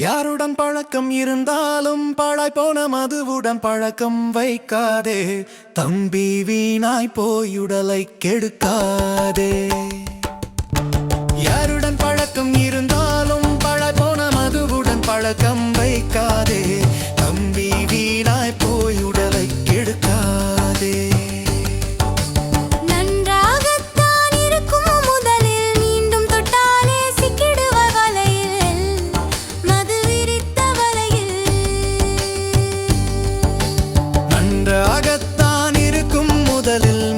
யாருடன் பழக்கம் இருந்தாலும் பாழாய் போன மதுவுடன் பழக்கம் வைக்காதே. தம்பி வீணாய் போய் உடலை கெடுக்காதே. dalil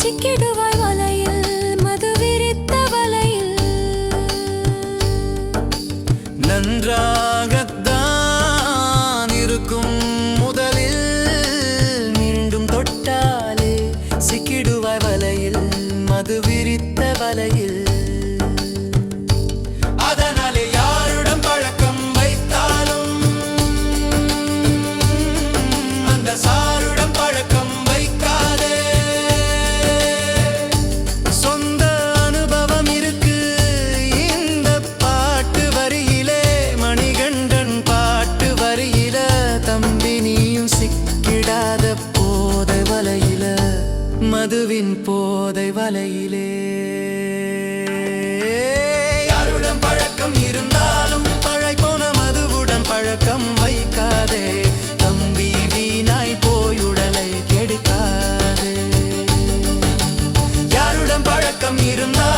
சிக்கிடுவாய் வலையில் மது விரித்த வலையில். நன்றாகத்தான் இருக்கும் முதலில் மீண்டும் தொட்டாலே சிக்கிடுவாய் வலையில் மது விரித்த வலையில். மதுவின் போதை வலையிலே. யாருடன் பழக்கம் இருந்தாலும் பழை போன மதுவுடன் பழக்கம் வைக்காதே. தம்பி வீணாய் போய் உடலை கெடுக்காதே. யாருடன் பழக்கம் இருந்தாலும்